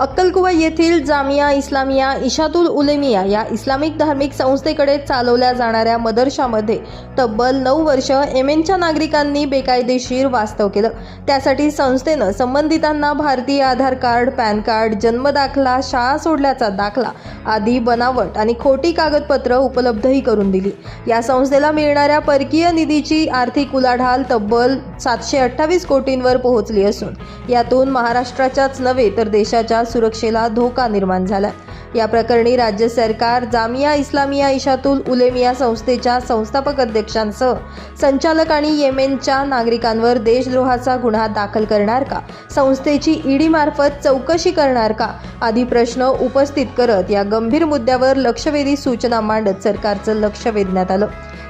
अक्कलकुवा येथील जामिया इस्लामिया इशातुल उलेमिया या इस्लामिक धार्मिक संस्थेकडे चालवल्या जाणाऱ्या मदरशामध्ये तब्बल नऊ वर्ष एमएनच्या नागरिकांनी बेकायदेशीर वास्तव केलं. त्यासाठी संस्थेनं संबंधितांना भारतीय आधार कार्ड पॅन कार्ड जन्मदाखला शाळा सोडल्याचा दाखला आदी बनावट आणि खोटी कागदपत्र उपलब्धही करून दिली. या संस्थेला मिळणाऱ्या परकीय निधीची आर्थिक उलाढाल तब्बल सातशे अठ्ठावीस कोटींवर पोहोचली असून यातून महाराष्ट्राच्याच नव्हे तर देशाच्या सुरक्षेला धोका निर्माण झाला या प्रकरणी राज्य सरकार जामिया इस्लामिया इशातुल उलेमिया संस्थेच्या संस्थापक अध्यक्षांसह संचालक आणि येमेनच्या नागरिकांवर देशद्रोहाचा गुन्हा दाखल करणार का? संस्थेची ईडीमार्फत चौकशी करणार का? आदी प्रश्न उपस्थित करत या गंभीर मुद्द्यावर लक्षवेधी सूचना मांडत सरकारचं लक्ष वेधण्यात आलं.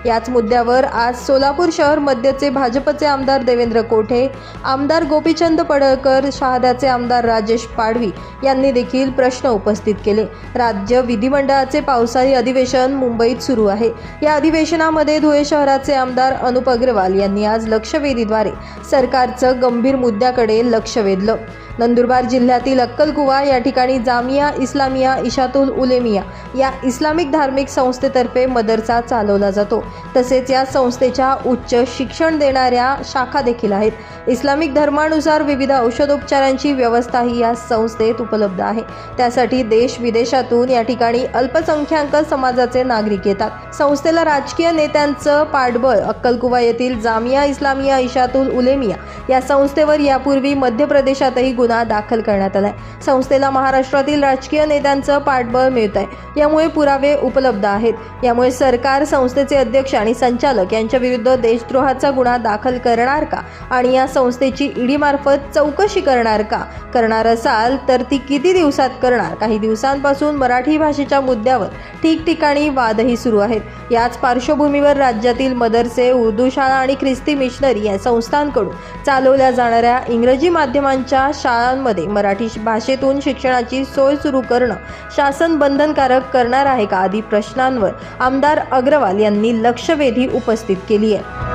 याच मुद्द्यावर आज सोलापूर शहर मध्यचे भाजपचे आमदार देवेंद्र कोठे आमदार गोपीचंद पडळकर शहाद्याचे आमदार राजेश पाडवी यांनी देखील प्रश्न उपस्थित केले. राज्य विधिमंडळाचे पावसाळी अधिवेशन मुंबईत सुरू आहे. या अधिवेशनामध्ये धुळे शहराचे आमदार अनुप अग्रवाल यांनी आज लक्षवेधीद्वारे सरकारचं गंभीर मुद्द्याकडे लक्ष वेधलं. नंदुरबार जिल्ह्यातील अक्कलकुवा या ठिकाणी जामिया इस्लामिया इशातुल उलेमिया या इस्लामिक धार्मिक संस्थेतर्फे मदरसा चालवला जातो. तसेच या संस्थेच्या उच्च शिक्षण देणाऱ्या शाखा देखील आहेत. इस्लामिक धर्मानुसार विविध औषधोपचारांची व्यवस्थाही या संस्थेत उपलब्ध आहे. त्यासाठी देश विदेशातून या ठिकाणी अल्पसंख्याक समाजाचे नागरिक येतात. संस्थेला राजकीय नेत्यांचं पाठबळ अक्कलकुवा येथील जामिया इस्लामिया इशातुल उलेमिया या संस्थेवर यापूर्वी मध्य प्रदेशातही गुन्हा दाखल करण्यात आलाय. संस्थेला महाराष्ट्रातील राजकीय नेत्यांचं पाठबळ मिळत आहे यामुळे पुरावे उपलब्ध आहेत. यामुळे सरकार संस्थेचे अध्यक्ष आणि संचालक यांच्या विरुद्ध देशद्रोहाचा गुन्हा दाखल करणार का? आणि या संस्थेची ईडी मार्फत चौकशी करणार का? करणार असाल तर ती किती दिवसात करणार? काही दिवसांपासून मराठी भाषेच्या मुद्द्यावर ठिकठिकाणी वादही सुरू आहेत. याच पार्श्वभूमीवर राज्यातील मदरसे उर्दू शाळा आणि ख्रिस्ती मिशनरी या संस्थांकडून चालवल्या जाणाऱ्या इंग्रजी माध्यमांच्या शाळांमध्ये मराठी भाषेतून शिक्षणाची सोय सुरू करणं शासन बंधनकारक करणार आहे का? आदी प्रश्नांवर आमदार अग्रवाल यांनी लक्षवेधी उपस्थित केली आहे.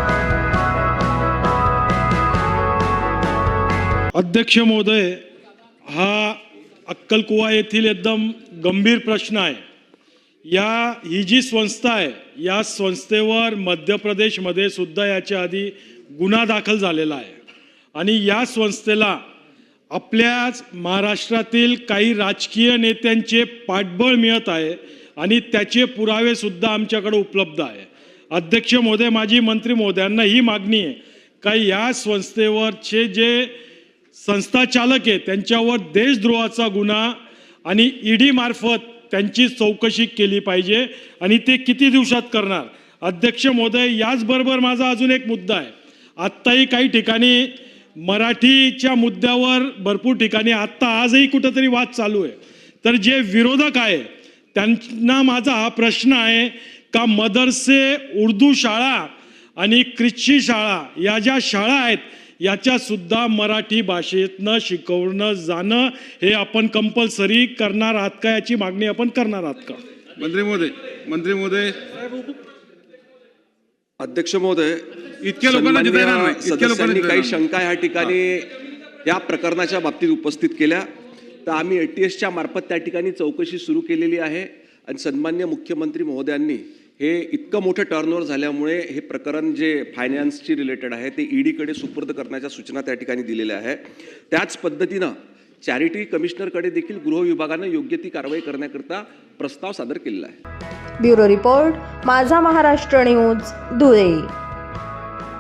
अध्यक्ष महोदय हा अक्कलकुवा येथील एकदम गंभीर प्रश्न आहे. या ही जी संस्था आहे या संस्थेवर मध्य प्रदेशमध्ये सुद्धा याच्या आधी गुन्हा दाखल झालेला आहे. आणि या संस्थेला आपल्याच महाराष्ट्रातील काही राजकीय नेत्यांचे पाठबळ मिळत आहे आणि त्याचे पुरावेसुद्धा आमच्याकडे उपलब्ध आहे. अध्यक्ष महोदय माजी मंत्री महोदयांना ही मागणी आहे. का या संस्थेवरचे जे संस्था चालक आहे त्यांच्यावर देशद्रोहाचा गुन्हा आणि ईडी मार्फत त्यांची चौकशी केली पाहिजे आणि ते किती दिवसात करणार? अध्यक्ष महोदय याचबरोबर माझा अजून एक मुद्दा आहे. आत्ताही काही ठिकाणी मराठीच्या मुद्द्यावर भरपूर ठिकाणी आत्ता आजही कुठंतरी वाद चालू आहे. तर जे विरोधक आहे त्यांना माझा हा प्रश्न आहे का मदरसे उर्दू शाळा आणि क्रिश्ची शाळा या ज्या शाळा आहेत याच्या सुद्धा मराठी भाषेतनं शिकवणं जाणं हे आपण कंपल्सरी करणार आहात का? याची मागणी आपण करणार आहात का? मंत्री महोदय मंत्री महोदय अध्यक्ष महोदय इतक्या लोकांना सदस्यांनी काही. शंका या ठिकाणी या प्रकरणाच्या बाबतीत उपस्थित केल्या. तर आम्ही एटीएसच्या मार्फत त्या ठिकाणी चौकशी सुरू केलेली आहे. आणि सन्मान्य मुख्यमंत्री महोदयांनी हे इतकं मोठं टर्नओव्हर झाल्यामुळे हे प्रकरण जे फायनान्सची रिलेटेड आहे ते ईडीकडे सुपूर्द करण्याच्या सूचना त्या ठिकाणी दिलेल्या आहे. त्याच पद्धतीनं चॅरिटी कमिशनरकडे देखील गृह विभागानं योग्य ती कारवाई करण्याकरता प्रस्ताव सादर केलेला आहे. ब्युरो रिपोर्ट माझा महाराष्ट्र न्यूज धुळे.